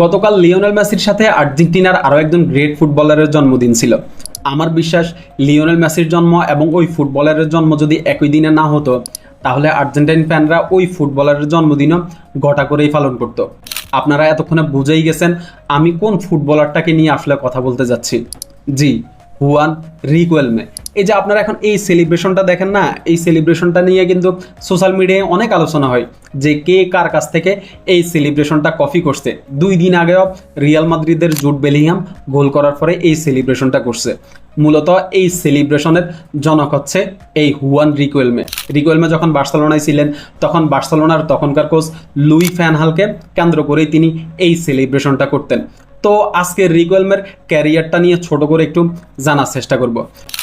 গতকাল লিওনেল মেসির সাথে আর্জেন্টিনার আরও একজন গ্রেট ফুটবলারের জন্মদিন ছিল। আমার বিশ্বাস, লিওনেল মেসির জন্ম এবং ওই ফুটবলারের জন্ম যদি একই দিনে না হতো, তাহলে আর্জেন্টাইন ফ্যানরা ওই ফুটবলারের জন্মদিনও ঘটা করেই পালন করত। আপনারা এতক্ষণে বুঝেই গেছেন আমি কোন ফুটবলারটাকে নিয়ে আসলে কথা বলতে যাচ্ছি। জি হুয়ান রিকুয়েলমে এই যে আপনারা এখন এই সেলিব্রেশনটা দেখেন না, এই সেলিব্রেশনটা নিয়ে কিন্তু সোশ্যাল মিডিয়ায় অনেক আলোচনা হয় যে কে কার কাছ থেকে এই সেলিব্রেশনটা কপি করছে। দুই দিন আগেও রিয়াল মাদ্রিদের জুট বেলিংহাম গোল করার পরে এই সেলিব্রেশনটা করছে। মূলত এই সেলিব্রেশনের জনক হচ্ছে এই হুয়ান রিকুয়েলমে রিকুয়েলমে যখন বার্সেলোনায় ছিলেন, তখন বার্সেলোনার তখনকার কোচ লুই ফ্যানহালকে কেন্দ্র করেই তিনি এই সেলিব্রেশনটা করতেন। তো আজকের রিকোয়েলমের ক্যারিয়ারটা নিয়ে ছোট করে একটু জানার চেষ্টা করব।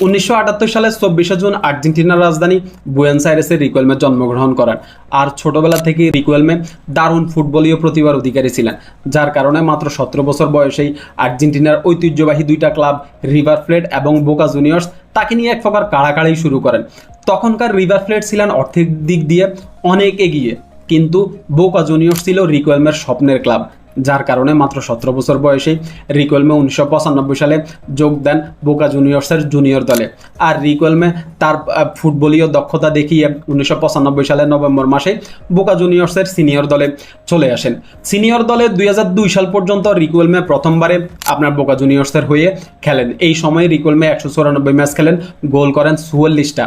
উনিশশো সালের চব্বিশে জুন আর্জেন্টিনার রাজধানী বুয়েন্স আইরেসে রিকোয়েলমে জন্মগ্রহণ করেন আর ছোটবেলা থেকে রিকোয়েলমে দারুণ ফুটবলীয় প্রতিভার অধিকারী ছিলেন, যার কারণে মাত্র সতেরো বছর বয়সেই আর্জেন্টিনার ঐতিহ্যবাহী দুইটা ক্লাব রিভার প্লেট এবং বোকা জুনিয়র্স তাকে নিয়ে এক প্রকার কাড়াকাড়ি শুরু করেন। তখনকার রিভার প্লেট ছিলেন অর্থের দিক দিয়ে অনেক এগিয়ে, কিন্তু বোকা জুনিয়র্স ছিল রিকোয়েলমের স্বপ্নের ক্লাব। যার কারণে মাত্র সতেরো বছর বয়সেই রিকোয়েলমে উনিশশো পঁচানব্বই সালে যোগ দেন বোকা জুনিয়র্সের জুনিয়র দলে। আর রিকোয়েলমে তার ফুটবলীয় দক্ষতা দেখিয়ে উনিশশো পঁচানব্বই নভেম্বর মাসে বোকা জুনিয়র্সের সিনিয়র দলে চলে আসেন। সিনিয়র দলে দুই হাজার দুই সাল পর্যন্ত রিকোয়েলমে প্রথমবারে আপনার বোকা জুনিয়র্সের হয়ে খেলেন। এই সময়ে রিকোয়েলমে একশো চুরানব্বই ম্যাচ খেলেন, গোল করেন চুয়াল্লিশটা।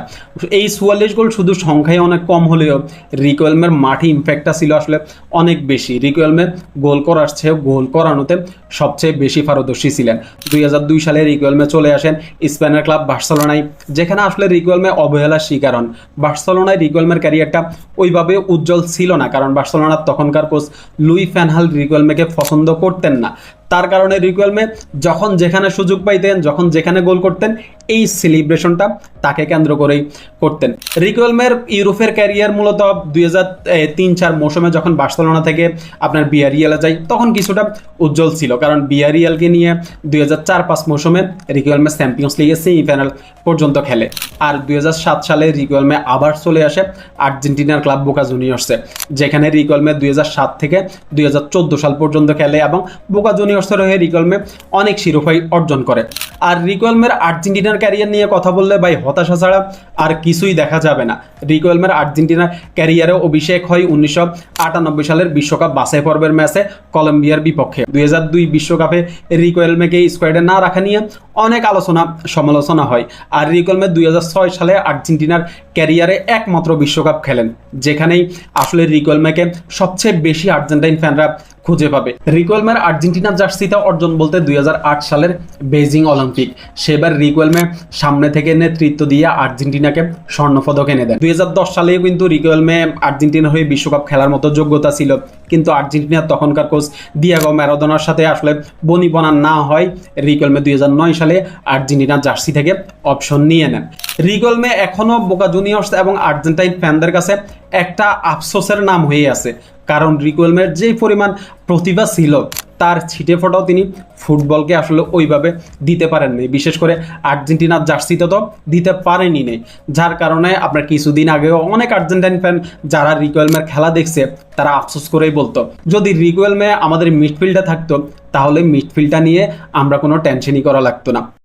এই চুয়াল্লিশ গোল শুধু সংখ্যায় অনেক কম হলেও রিকোয়েলমের মাঠে ইম্প্যাক্টটা ছিল আসলে অনেক বেশি। রিকোয়েলমে গোল করার চেয়েও গোল করানোতে সবচেয়ে বেশি পারদর্শী ছিলেন। দুই হাজার দুই সালে রিকুয়েলমে চলে আসেন স্পেনের ক্লাব বার্সেলোনায়, যেখানে আসলে রিকুয়েলমে অবহেলার শিকার হন। বার্সেলোনায় রিকুয়েলমের ক্যারিয়ারটা ওইভাবে উজ্জ্বল ছিল না, কারণ বার্সেলোনার তখনকার কোচ লুই ফ্যানহাল রিকুয়েলমেকে পছন্দ করতেন না। তার কারণে রিকোয়েলমে যখন যেখানে সুযোগ পাইতেন, যখন যেখানে গোল করতেন, এই সেলিব্রেশনটা তাকে কেন্দ্র করেই করতেন। রিকোয়েলমের ইউরোপের ক্যারিয়ার মূলত দুই হাজার তিন চার মৌসুমে যখন বার্সেলোনা থেকে আপনার বিয়ারিয়ালে যায়, তখন কিছুটা উজ্জ্বল ছিল। কারণ বিয়ারিয়ালকে নিয়ে দুই হাজার চার পাঁচ মৌসুমে রিকোয়েলমে চ্যাম্পিয়ন্স লিগের সেমিফাইনাল পর্যন্ত খেলে। আর দুই সাত সালে রিকোয়েলমে আবার চলে আসে আর্জেন্টিনার ক্লাব বোকা জুনিয়র্সে, যেখানে রিকোয়েলমে দুই সাত থেকে দুই হাজার চোদ্দ সাল পর্যন্ত খেলে এবং বোকা জুনিয়র্সের হয়ে রিকোয়েলমে অনেক শিরোপাই অর্জন করে। আর রিকোয়েলমের আর্জেন্টিনার ক্যারিয়ার নিয়ে কথা বললে ভাই হতাশা ছাড়া আর কিছুই দেখা যাবে না। রিকোয়েলমের আর্জেন্টিনার ক্যারিয়ারে অভিষেক হয় উনিশশো আটানব্বই সালের বিশ্বকাপ বাছাই পর্বের ম্যাচে কলম্বিয়ার বিপক্ষে। দুই বিশ্বকাপে রিকোয়েলমেকে স্কোয়াডে না রাখা নিয়ে অনেক আলোচনা, সমালোচনা হয়। আর রিকোয়েলমে দুই হাজার ছয় সালে আর্জেন্টিনার ক্যারিয়ারে একমাত্র বিশ্বকাপ খেলেন, যেখানেই আসলে রিকোয়েলমেকে সবচেয়ে বেশি আর্জেন্টাইন ফ্যানরা খুঁজে পাবে। রিকোয়েলমের আর্জেন্টিনা জার্সিতে অর্জন বলতে দুই হাজার আট সালের বেজিং অলিম্পিক। সেবার রিকোয়েলমে সামনে থেকে নেতৃত্ব দিয়ে আর্জেন্টিনাকে স্বর্ণপদক এনে দেন। দুই সালেও কিন্তু রিকোয়েলমে আর্জেন্টিনা হয়ে বিশ্বকাপ খেলার মতো যোগ্যতা ছিল। কিন্তু আর্জেন্টিনার তখনকার কোচ দিয়াগো ম্যারাদোনার সাথে আসলে বনিপনা না হয় রিকোয়েলমে দুই সালে আর্জেন্টিনা জার্সি থেকে অপশন নিয়ে নেন। রিকোয়েলমে এখনও বোকা জুনিয়র্স এবং আর্জেন্টাইন ফ্যানদের কাছে একটা আফসোসের নাম হয়ে আছে। কারণ রিকোয়েলমের যে পরিমাণ প্রতিভা ছিল, তার ছিটে ফোটাও তিনি ফুটবলকে আসলে ওইভাবে দিতে পারেননি। বিশেষ করে আর্জেন্টিনার জার্সিতে তো দিতে পারেনি নেই যার কারণে আপনার কিছুদিন আগেও অনেক আর্জেন্টাইন ফ্যান যারা রিকোয়েলমের খেলা দেখছে, তারা আফসোস করেই বলতো, যদি রিকোয়েলমে আমাদের মিডফিল্ডে থাকতো, তাহলে মিডফিল্ডটা নিয়ে আমরা কোনো টেনশনই করা লাগতো না।